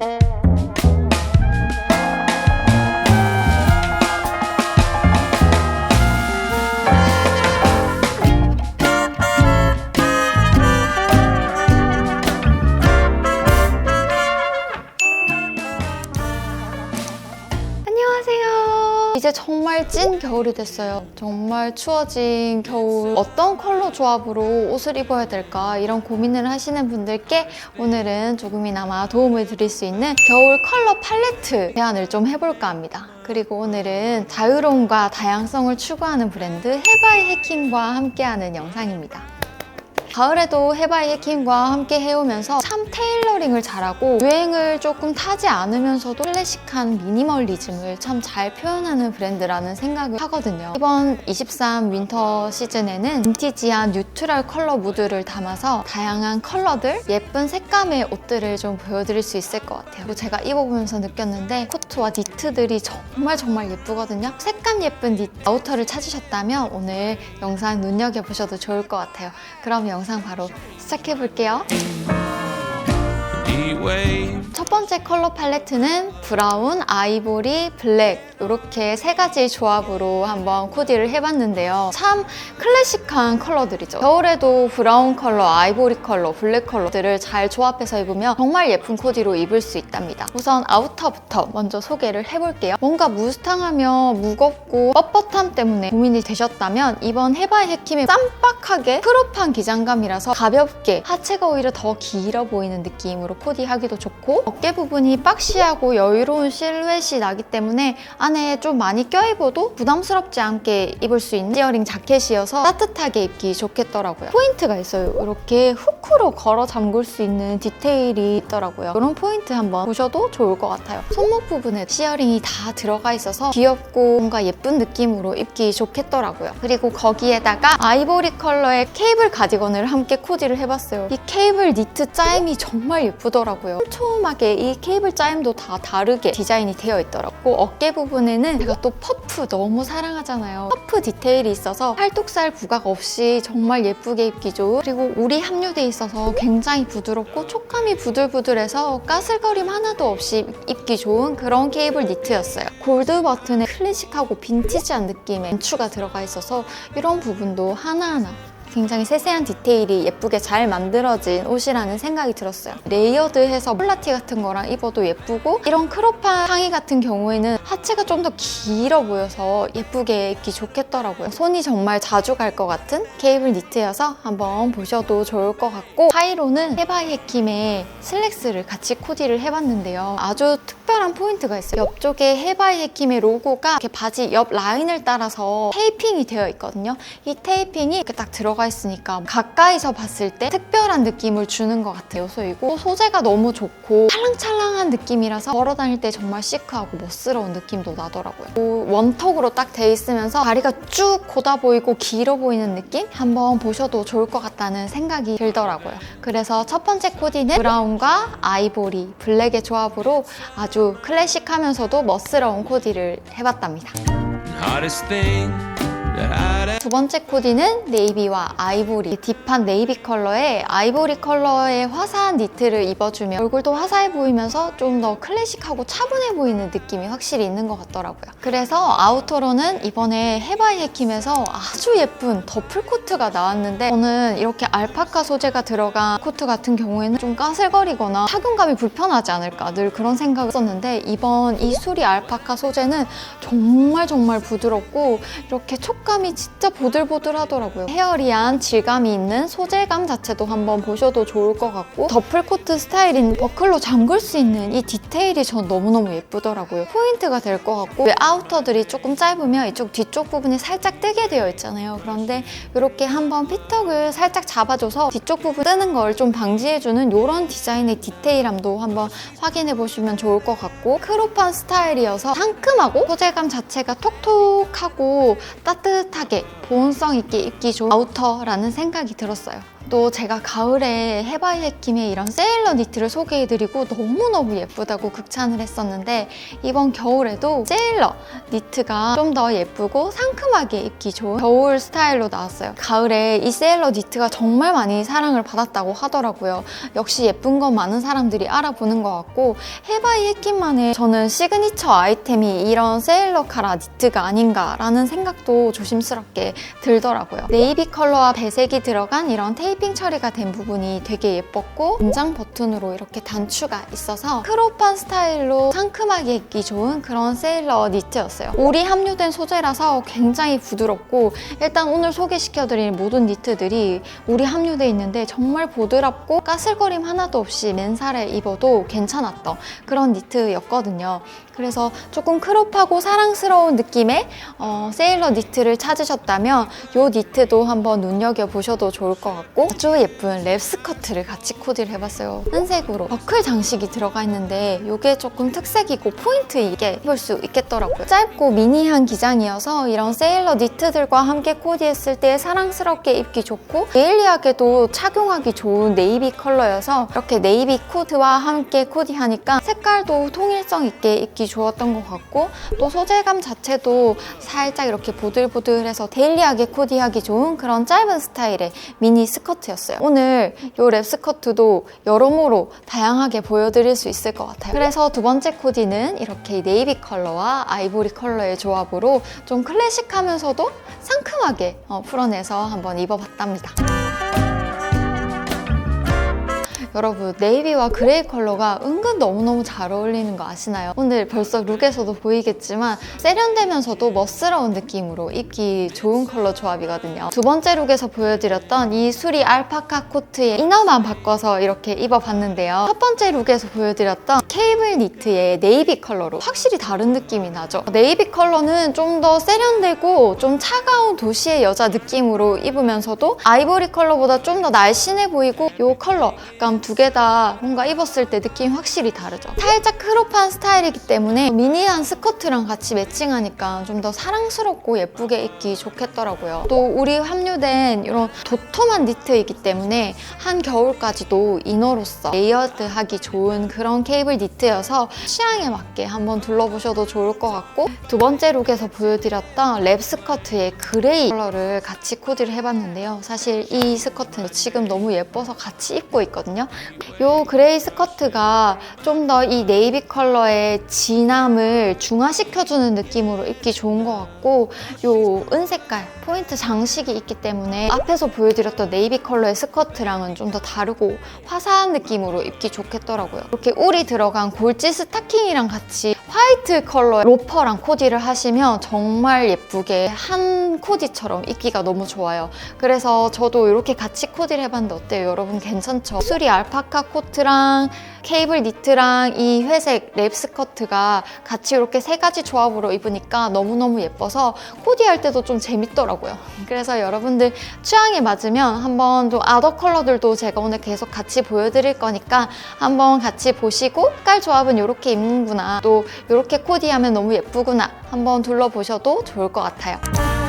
안녕 정말 찐 겨울이 됐어요. 정말 추워진 겨울 어떤 컬러 조합으로 옷을 입어야 될까 이런 고민을 하시는 분들께 오늘은 조금이나마 도움을 드릴 수 있는 겨울 컬러 팔레트 제안을 좀 해볼까 합니다. 그리고 오늘은 자유로움과 다양성을 추구하는 브랜드 헤바이 해킹과 함께하는 영상입니다. 가을에도 해바이 해킹과 함께 해오면서 참 테일러링을 잘하고 유행을 조금 타지 않으면서도 클래식한 미니멀리즘을 참 잘 표현하는 브랜드라는 생각을 하거든요. 이번 23 윈터 시즌에는 빈티지한 뉴트럴 컬러 무드를 담아서 다양한 컬러들, 예쁜 색감의 옷들을 좀 보여드릴 수 있을 것 같아요. 제가 입어보면서 느꼈는데 코트와 니트들이 정말 정말 예쁘거든요. 색감 예쁜 니트 아우터를 찾으셨다면 오늘 영상 눈여겨보셔도 좋을 것 같아요. 그럼 영상 바로 시작해 볼게요. 첫 번째 컬러 팔레트는 브라운, 아이보리, 블랙 이렇게 세 가지 조합으로 한번 코디를 해봤는데요. 참 클래식한 컬러들이죠. 겨울에도 브라운 컬러, 아이보리 컬러, 블랙 컬러들을 잘 조합해서 입으면 정말 예쁜 코디로 입을 수 있답니다. 우선 아우터부터 먼저 소개를 해볼게요. 뭔가 무스탕하며 무겁고 뻣뻣함 때문에 고민이 되셨다면 이번 헤바이 해킴의 쌈박하게 크롭한 기장감이라서 가볍게 하체가 오히려 더 길어 보이는 느낌으로 코디 하기도 좋고 어깨 부분이 박시하고 여유로운 실루엣이 나기 때문에 안에 좀 많이 껴입어도 부담스럽지 않게 입을 수 있는 시어링 자켓이어서 따뜻하게 입기 좋겠더라고요. 포인트가 있어요. 이렇게 후크로 걸어 잠글 수 있는 디테일이 있더라고요. 이런 포인트 한번 보셔도 좋을 것 같아요. 손목 부분에 시어링이 다 들어가 있어서 귀엽고 뭔가 예쁜 느낌으로 입기 좋겠더라고요. 그리고 거기에다가 아이보리 컬러의 케이블 가디건을 함께 코디를 해봤어요. 이 케이블 니트 짜임이 정말 예쁘더라고요. 촘촘하게 이 케이블 짜임도 다 다르게 디자인이 되어 있더라고요. 어깨 부분에는 제가 또 퍼프 너무 사랑하잖아요. 퍼프 디테일이 있어서 팔뚝살 부각 없이 정말 예쁘게 입기 좋은 그리고 울이 함유돼 있어서 굉장히 부드럽고 촉감이 부들부들해서 까슬거림 하나도 없이 입기 좋은 그런 케이블 니트였어요. 골드 버튼에 클래식하고 빈티지한 느낌의 연추가 들어가 있어서 이런 부분도 하나하나 굉장히 세세한 디테일이 예쁘게 잘 만들어진 옷이라는 생각이 들었어요. 레이어드해서 폴라티 같은 거랑 입어도 예쁘고 이런 크롭한 상의 같은 경우에는 하체가 좀 더 길어 보여서 예쁘게 입기 좋겠더라고요. 손이 정말 자주 갈 것 같은 케이블 니트여서 한번 보셔도 좋을 것 같고 하이로는 헤바이 해킴의 슬랙스를 같이 코디를 해봤는데요. 아주 특별한 포인트가 있어요. 옆쪽에 헤바이 해킴의 로고가 이렇게 바지 옆 라인을 따라서 테이핑이 되어 있거든요. 이 테이핑이 이렇게 딱 들어가 있으니까 가까이서 봤을 때 특별한 느낌을 주는 것 같아요. 요소이고 소재가 너무 좋고 찰랑찰랑한 느낌이라서 걸어 다닐 때 정말 시크하고 멋스러운 느낌도 나더라고요. 뭐 원턱으로 딱 돼 있으면서 다리가 쭉 고다 보이고 길어 보이는 느낌? 한번 보셔도 좋을 것 같다는 생각이 들더라고요. 그래서 첫 번째 코디는 브라운과 아이보리, 블랙의 조합으로 아주 클래식하면서도 멋스러운 코디를 해봤답니다. I'd 두 번째 코디는 네이비와 아이보리 딥한 네이비 컬러에 아이보리 컬러의 화사한 니트를 입어주면 얼굴도 화사해 보이면서 좀 더 클래식하고 차분해 보이는 느낌이 확실히 있는 것 같더라고요. 그래서 아우터로는 이번에 헤바이 해킴에서 아주 예쁜 더플 코트가 나왔는데 저는 이렇게 알파카 소재가 들어간 코트 같은 경우에는 좀 까슬거리거나 착용감이 불편하지 않을까 늘 그런 생각을 했었는데 이번 이 수리 알파카 소재는 정말 정말 부드럽고 이렇게 촉 감이 진짜 보들보들 하더라고요. 헤어리한 질감이 있는 소재감 자체도 한번 보셔도 좋을 것 같고 더플 코트 스타일인 버클로 잠글 수 있는 이 디테일이 전 너무너무 예쁘더라고요. 포인트가 될 것 같고 왜 아우터들이 조금 짧으면 이쪽 뒤쪽 부분이 살짝 뜨게 되어 있잖아요. 그런데 이렇게 한번 핏턱을 살짝 잡아줘서 뒤쪽 부분 뜨는 걸 좀 방지해주는 이런 디자인의 디테일함도 한번 확인해 보시면 좋을 것 같고 크롭한 스타일이어서 상큼하고 소재감 자체가 톡톡하고 따뜻 하게 보온성 있게 입기 좋은 아우터라는 생각이 들었어요. 또 제가 가을에 해바이 해킴의 이런 세일러 니트를 소개해드리고 너무너무 예쁘다고 극찬을 했었는데 이번 겨울에도 세일러 니트가 좀 더 예쁘고 상큼하게 입기 좋은 겨울 스타일로 나왔어요. 가을에 이 세일러 니트가 정말 많이 사랑을 받았다고 하더라고요. 역시 예쁜 건 많은 사람들이 알아보는 것 같고 해바이 해킴만의 저는 시그니처 아이템이 이런 세일러 카라 니트가 아닌가라는 생각도 조심스럽게 들더라고요. 네이비 컬러와 배색이 들어간 이런 테이 핑 처리가 된 부분이 되게 예뻤고 문장 버튼으로 이렇게 단추가 있어서 크롭한 스타일로 상큼하게 입기 좋은 그런 세일러 니트였어요. 올이 함유된 소재라서 굉장히 부드럽고 일단 오늘 소개시켜드릴 모든 니트들이 올이 함유돼 있는데 정말 부드럽고 까슬거림 하나도 없이 맨살에 입어도 괜찮았던 그런 니트였거든요. 그래서 조금 크롭하고 사랑스러운 느낌의 어, 세일러 니트를 찾으셨다면 이 니트도 한번 눈여겨보셔도 좋을 것 같고 아주 예쁜 랩 스커트를 같이 코디를 해봤어요. 흰색으로 버클 장식이 들어가 있는데 이게 조금 특색이고 포인트 있게 입을 수 있겠더라고요. 짧고 미니한 기장이어서 이런 세일러 니트들과 함께 코디했을 때 사랑스럽게 입기 좋고 데일리하게도 착용하기 좋은 네이비 컬러여서 이렇게 네이비 코트와 함께 코디하니까 색깔도 통일성 있게 입기 좋았던 것 같고 또 소재감 자체도 살짝 이렇게 보들보들해서 데일리하게 코디하기 좋은 그런 짧은 스타일의 미니 스커트 였어요. 오늘 이 랩 스커트도 여러모로 다양하게 보여드릴 수 있을 것 같아요. 그래서 두 번째 코디는 이렇게 네이비 컬러와 아이보리 컬러의 조합으로 좀 클래식하면서도 상큼하게 어, 풀어내서 한번 입어봤답니다. 여러분 네이비와 그레이 컬러가 은근 너무너무 잘 어울리는 거 아시나요? 오늘 벌써 룩에서도 보이겠지만 세련되면서도 멋스러운 느낌으로 입기 좋은 컬러 조합이거든요. 두 번째 룩에서 보여드렸던 이 수리 알파카 코트의 이너만 바꿔서 이렇게 입어봤는데요. 첫 번째 룩에서 보여드렸던 케이블 니트의 네이비 컬러로 확실히 다른 느낌이 나죠. 네이비 컬러는 좀 더 세련되고 좀 차가운 도시의 여자 느낌으로 입으면서도 아이보리 컬러보다 좀 더 날씬해 보이고 이 컬러감 두 개 다 뭔가 입었을 때 느낌이 확실히 다르죠. 살짝 크롭한 스타일이기 때문에 미니한 스커트랑 같이 매칭하니까 좀 더 사랑스럽고 예쁘게 입기 좋겠더라고요. 또 우리 함유된 이런 도톰한 니트이기 때문에 한 겨울까지도 이너로서 레이어드하기 좋은 그런 케이블 니트여서 취향에 맞게 한번 둘러보셔도 좋을 것 같고 두 번째 룩에서 보여드렸던 랩 스커트의 그레이 컬러를 같이 코디를 해봤는데요. 사실 이 스커트는 지금 너무 예뻐서 같이 입고 있거든요. 이 그레이 스커트가 좀 더 이 네이비 컬러의 진함을 중화시켜주는 느낌으로 입기 좋은 것 같고 이 은색깔 포인트 장식이 있기 때문에 앞에서 보여드렸던 네이비 컬러의 스커트랑은 좀 더 다르고 화사한 느낌으로 입기 좋겠더라고요. 이렇게 울이 들어간 골지 스타킹이랑 같이 화이트 컬러의 로퍼랑 코디를 하시면 정말 예쁘게 한 코디처럼 입기가 너무 좋아요. 그래서 저도 이렇게 같이 코디를 해봤는데 어때요? 여러분 괜찮죠? 수리 알파카 코트랑 케이블 니트랑 이 회색 랩 스커트가 같이 이렇게 세 가지 조합으로 입으니까 너무너무 예뻐서 코디할 때도 좀 재밌더라고요. 그래서 여러분들 취향에 맞으면 한번 또 아더 컬러들도 제가 오늘 계속 같이 보여드릴 거니까 한번 같이 보시고 색깔 조합은 이렇게 입는구나. 또 이렇게 코디하면 너무 예쁘구나. 한번 둘러보셔도 좋을 것 같아요.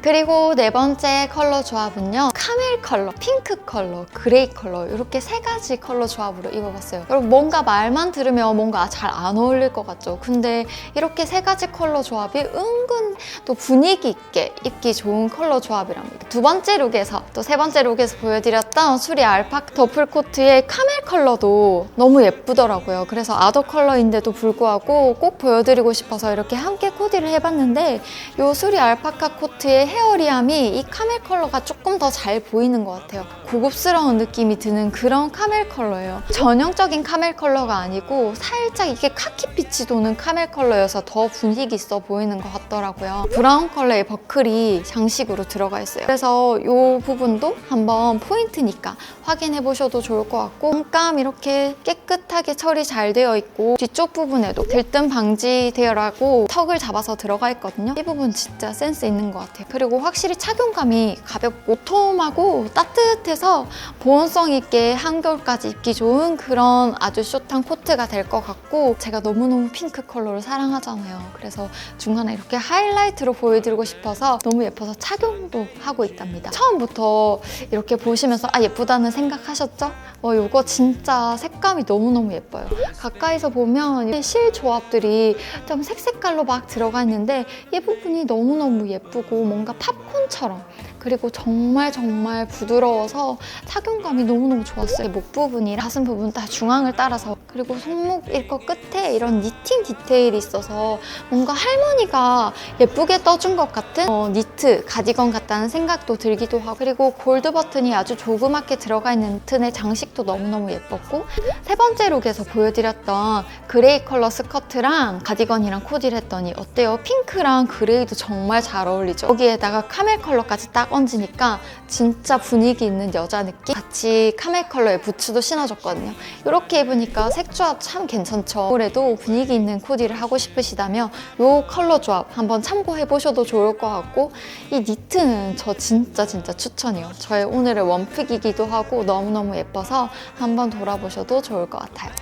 그리고 네 번째 컬러 조합은요. 카멜 컬러, 핑크 컬러, 그레이 컬러 이렇게 세 가지 컬러 조합으로 입어봤어요. 여러분 뭔가 말만 들으면 뭔가 잘 안 어울릴 것 같죠? 근데 이렇게 세 가지 컬러 조합이 은근 또 분위기 있게 입기 좋은 컬러 조합이랍니다. 두 번째 룩에서 또 세 번째 룩에서 보여드렸던 수리 알파카 더플 코트의 카멜 컬러도 너무 예쁘더라고요. 그래서 아더 컬러인데도 불구하고 꼭 보여드리고 싶어서 이렇게 함께 코디를 해봤는데 이 수리 알파카 코트의 헤어리함이 이 카멜 컬러가 조금 더 잘 보이는 것 같아요. 고급스러운 느낌이 드는 그런 카멜 컬러예요. 전형적인 카멜 컬러가 아니고 살짝 이게 카키빛이 도는 카멜 컬러여서 더 분위기 있어 보이는 것 같더라고요. 브라운 컬러의 버클이 장식으로 들어가 있어요. 그래서 이 부분도 한번 포인트니까 확인해 보셔도 좋을 것 같고 잠깐 이렇게 깨끗하게 처리 잘 되어 있고 뒤쪽 부분에도 들뜸 방지 되어라고 턱을 잡아서 들어가 있거든요. 이 부분 진짜 센스 있는 것 같아요. 그리고 확실히 착용감이 가볍고 오톰하고 따뜻해서 보온성 있게 한겨울까지 입기 좋은 그런 아주 숏한 코트가 될 것 같고 제가 너무너무 핑크 컬러를 사랑하잖아요. 그래서 중간에 이렇게 하이라이트로 보여드리고 싶어서 너무 예뻐서 착용도 하고 있답니다. 처음부터 이렇게 보시면서 아 예쁘다는 생각하셨죠? 어, 이거 진짜 색감이 너무너무 예뻐요. 가까이서 보면 실 조합들이 좀 색색깔로 막 들어가 있는데 이 부분이 너무너무 예쁘고 뭔가 팝콘처럼 그리고 정말 정말 부드러워서 착용감이 너무너무 좋았어요. 목 부분이 가슴 부분 다 중앙을 따라서 그리고 손목 일거 끝에 이런 니팅 디테일이 있어서 뭔가 할머니가 예쁘게 떠준 것 같은 어, 니트 가디건 같다는 생각도 들기도 하고 그리고 골드 버튼이 아주 조그맣게 들어가 있는 버튼의 장식도 너무너무 예뻤고 세 번째 룩에서 보여드렸던 그레이 컬러 스커트랑 가디건이랑 코디를 했더니 어때요? 핑크랑 그레이도 정말 잘 어울리죠? 여기에다가 카멜 컬러까지 딱 얹으니까 진짜 분위기 있는 여자 느낌? 같이 카멜 컬러의 부츠도 신어줬거든요. 이렇게 입으니까 색 조합 참 괜찮죠? 올해도 분위기 있는 코디를 하고 싶으시다면 이 컬러 조합 한번 참고해 보셔도 좋을 것 같고 이 니트는 저 진짜 진짜 추천이에요. 저의 오늘의 원픽이기도 하고 너무너무 예뻐서 한번 돌아보셔도 좋을 것 같아요.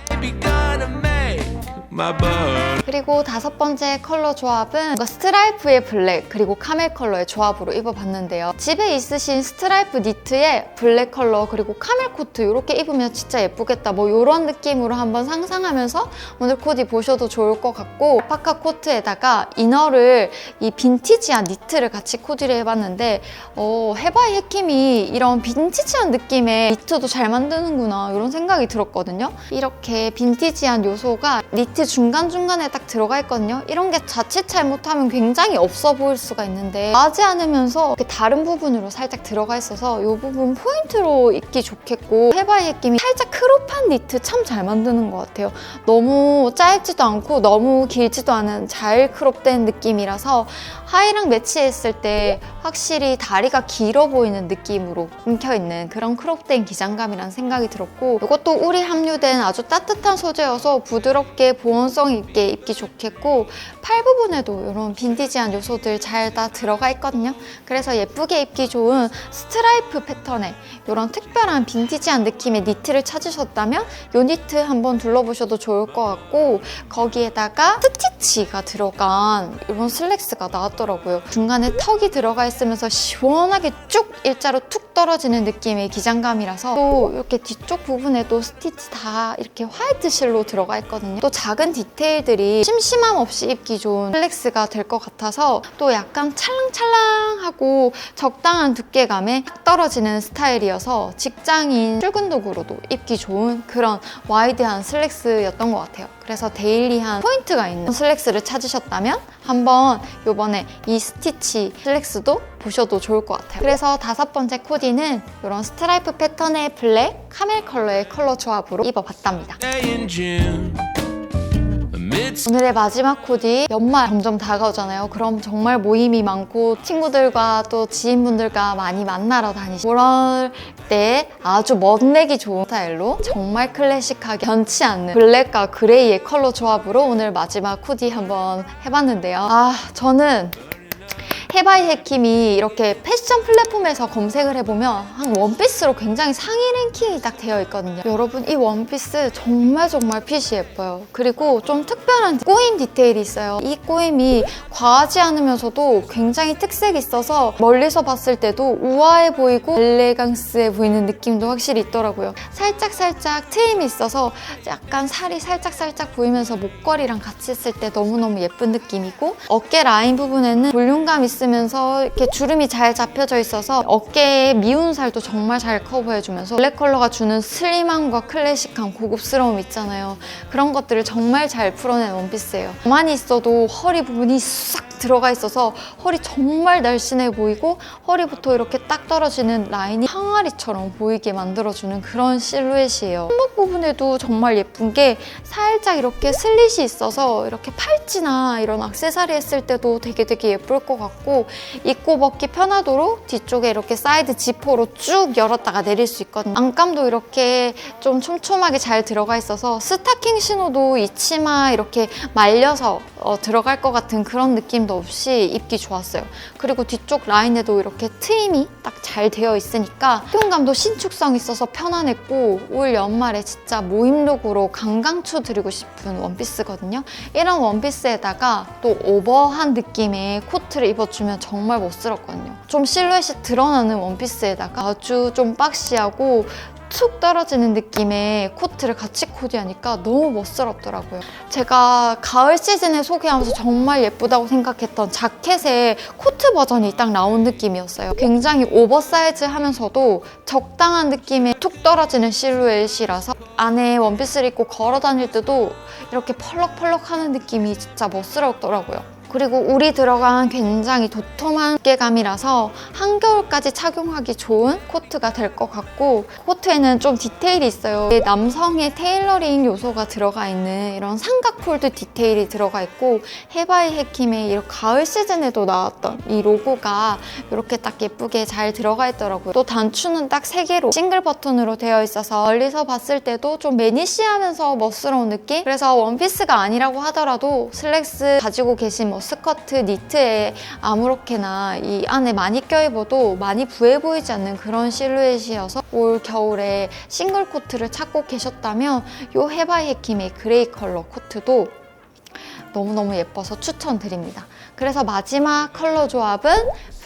그리고 다섯 번째 컬러 조합은 스트라이프의 블랙 그리고 카멜 컬러의 조합으로 입어봤는데요. 집에 있으신 스트라이프 니트에 블랙 컬러 그리고 카멜 코트 이렇게 입으면 진짜 예쁘겠다 뭐 이런 느낌으로 한번 상상하면서 오늘 코디 보셔도 좋을 것 같고 파카 코트에다가 이너를 이 빈티지한 니트를 같이 코디를 해봤는데 어, 해바이 해킴이 이런 빈티지한 느낌의 니트도 잘 만드는구나 이런 생각이 들었거든요. 이렇게 빈티지한 요소가 니트 중간중간에 딱 들어가 있거든요. 이런 게 자칫 잘못하면 굉장히 없어 보일 수가 있는데 나지 않으면서 다른 부분으로 살짝 들어가 있어서 이 부분 포인트로 입기 좋겠고 해바이 해킴이 살짝 크롭한 니트 참 잘 만드는 것 같아요. 너무 짧지도 않고 너무 길지도 않은 잘 크롭된 느낌이라서 하이랑 매치했을 때 확실히 다리가 길어 보이는 느낌으로 뭉켜있는 그런 크롭된 기장감이라는 생각이 들었고 이것도 울이 함유된 아주 따뜻한 소재여서 부드럽게 보온 성 있게 입기 좋겠고 팔 부분에도 이런 빈티지한 요소들 잘 다 들어가 있거든요. 그래서 예쁘게 입기 좋은 스트라이프 패턴의 이런 특별한 빈티지한 느낌의 니트를 찾으셨다면 이 니트 한번 둘러보셔도 좋을 것 같고 거기에다가 스티치가 들어간 이런 슬랙스가 나왔더라고요. 중간에 턱이 들어가 있으면서 시원하게 쭉 일자로 툭 떨어지는 느낌의 기장감이라서 또 이렇게 뒤쪽 부분에도 스티치 다 이렇게 화이트 실로 들어가 있거든요. 또 작은 디테일들이 심심함 없이 입기 좋은 슬랙스가 될 것 같아서 또 약간 찰랑찰랑하고 적당한 두께감에 딱 떨어지는 스타일이어서 직장인 출근 도구로도 입기 좋은 그런 와이드한 슬랙스였던 것 같아요. 그래서 데일리한 포인트가 있는 슬랙스를 찾으셨다면 한번 이번에 이 스티치 슬랙스도 보셔도 좋을 것 같아요. 그래서 다섯 번째 코디는 이런 스트라이프 패턴의 블랙, 카멜 컬러의 컬러 조합으로 입어봤답니다. 오늘의 마지막 코디 연말 점점 다가오잖아요. 그럼 정말 모임이 많고 친구들과 또 지인분들과 많이 만나러 다니시고 그럴 때 아주 멋내기 좋은 스타일로 정말 클래식하게 변치 않는 블랙과 그레이의 컬러 조합으로 오늘 마지막 코디 한번 해봤는데요. 아 저는 해바이 해킴이 이렇게 패션 플랫폼에서 검색을 해보면 한 원피스로 굉장히 상위 랭킹이 딱 되어 있거든요. 여러분 이 원피스 정말 정말 핏이 예뻐요. 그리고 좀 특별한 꼬임 디테일이 있어요. 이 꼬임이 과하지 않으면서도 굉장히 특색이 있어서 멀리서 봤을 때도 우아해 보이고 엘레강스해 보이는 느낌도 확실히 있더라고요. 살짝 살짝 트임이 있어서 약간 살이 살짝 살짝 보이면서 목걸이랑 같이 했을 때 너무너무 예쁜 느낌이고 어깨 라인 부분에는 볼륨감 있으면 서 이렇게 주름이 잘 잡혀져 있어서 어깨에 미운 살도 정말 잘 커버해주면서 블랙 컬러가 주는 슬림함과 클래식함, 고급스러움 있잖아요. 그런 것들을 정말 잘 풀어낸 원피스예요. 가만히 있어도 허리 부분이 싹 들어가 있어서 허리 정말 날씬해 보이고 허리부터 이렇게 딱 떨어지는 라인이 항아리처럼 보이게 만들어주는 그런 실루엣이에요. 손목 부분에도 정말 예쁜 게 살짝 이렇게 슬릿이 있어서 이렇게 팔찌나 이런 액세서리 했을 때도 되게 되게 예쁠 것 같고 입고 벗기 편하도록 뒤쪽에 이렇게 사이드 지퍼로 쭉 열었다가 내릴 수 있거든요. 안감도 이렇게 좀 촘촘하게 잘 들어가 있어서 스타킹 신어도 이 치마 이렇게 말려서 어, 들어갈 것 같은 그런 느낌도 부담도 없이 입기 좋았어요. 그리고 뒤쪽 라인에도 이렇게 트임이 딱 잘 되어 있으니까 착용감도 신축성 있어서 편안했고 올 연말에 진짜 모임룩으로 강강추 드리고 싶은 원피스거든요. 이런 원피스에다가 또 오버한 느낌의 코트를 입어주면 정말 멋스럽거든요. 좀 실루엣이 드러나는 원피스에다가 아주 좀 박시하고 툭 떨어지는 느낌의 코트를 같이 코디하니까 너무 멋스럽더라고요. 제가 가을 시즌에 소개하면서 정말 예쁘다고 생각했던 자켓의 코트 버전이 딱 나온 느낌이었어요. 굉장히 오버사이즈 하면서도 적당한 느낌의 툭 떨어지는 실루엣이라서 안에 원피스를 입고 걸어 다닐 때도 이렇게 펄럭펄럭 하는 느낌이 진짜 멋스럽더라고요. 그리고 울이 들어간 굉장히 도톰한 무게감이라서 한겨울까지 착용하기 좋은 코트가 될 것 같고 코트에는 좀 디테일이 있어요. 남성의 테일러링 요소가 들어가 있는 이런 삼각 폴드 디테일이 들어가 있고 해바이 해킴의 이런 가을 시즌에도 나왔던 이 로고가 이렇게 딱 예쁘게 잘 들어가 있더라고요. 또 단추는 딱 세 개로 싱글 버튼으로 되어 있어서 멀리서 봤을 때도 좀 매니시하면서 멋스러운 느낌? 그래서 원피스가 아니라고 하더라도 슬랙스 가지고 계신 뭐 스커트, 니트에 아무렇게나 이 안에 많이 껴입어도 많이 부해 보이지 않는 그런 실루엣이어서 올 겨울에 싱글 코트를 찾고 계셨다면 이 해바이 해킴의 그레이 컬러 코트도 너무너무 예뻐서 추천드립니다. 그래서 마지막 컬러 조합은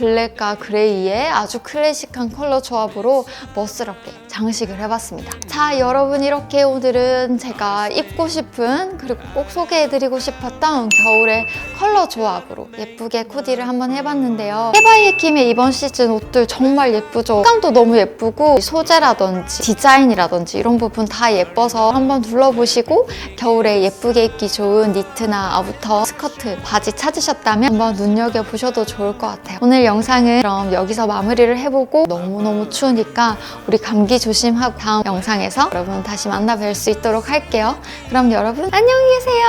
블랙과 그레이의 아주 클래식한 컬러 조합으로 멋스럽게 장식을 해봤습니다. 자, 여러분 이렇게 오늘은 제가 입고 싶은 그리고 꼭 소개해드리고 싶었던 겨울의 컬러 조합으로 예쁘게 코디를 한번 해봤는데요. 해바이에킴의 이번 시즌 옷들 정말 예쁘죠? 색감도 너무 예쁘고 소재라든지 디자인이라든지 이런 부분 다 예뻐서 한번 둘러보시고 겨울에 예쁘게 입기 좋은 니트나 아우터, 스커트, 바지 찾으셨다면 한번 눈여겨보셔도 좋을 것 같아요. 오늘 영상은 그럼 여기서 마무리를 해보고 너무너무 추우니까 우리 감기 조심하고 다음 영상에서 여러분 다시 만나 뵐 수 있도록 할게요. 그럼 여러분 안녕히 계세요.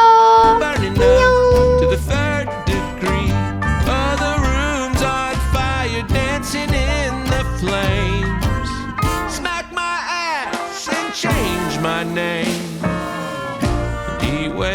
안녕. flame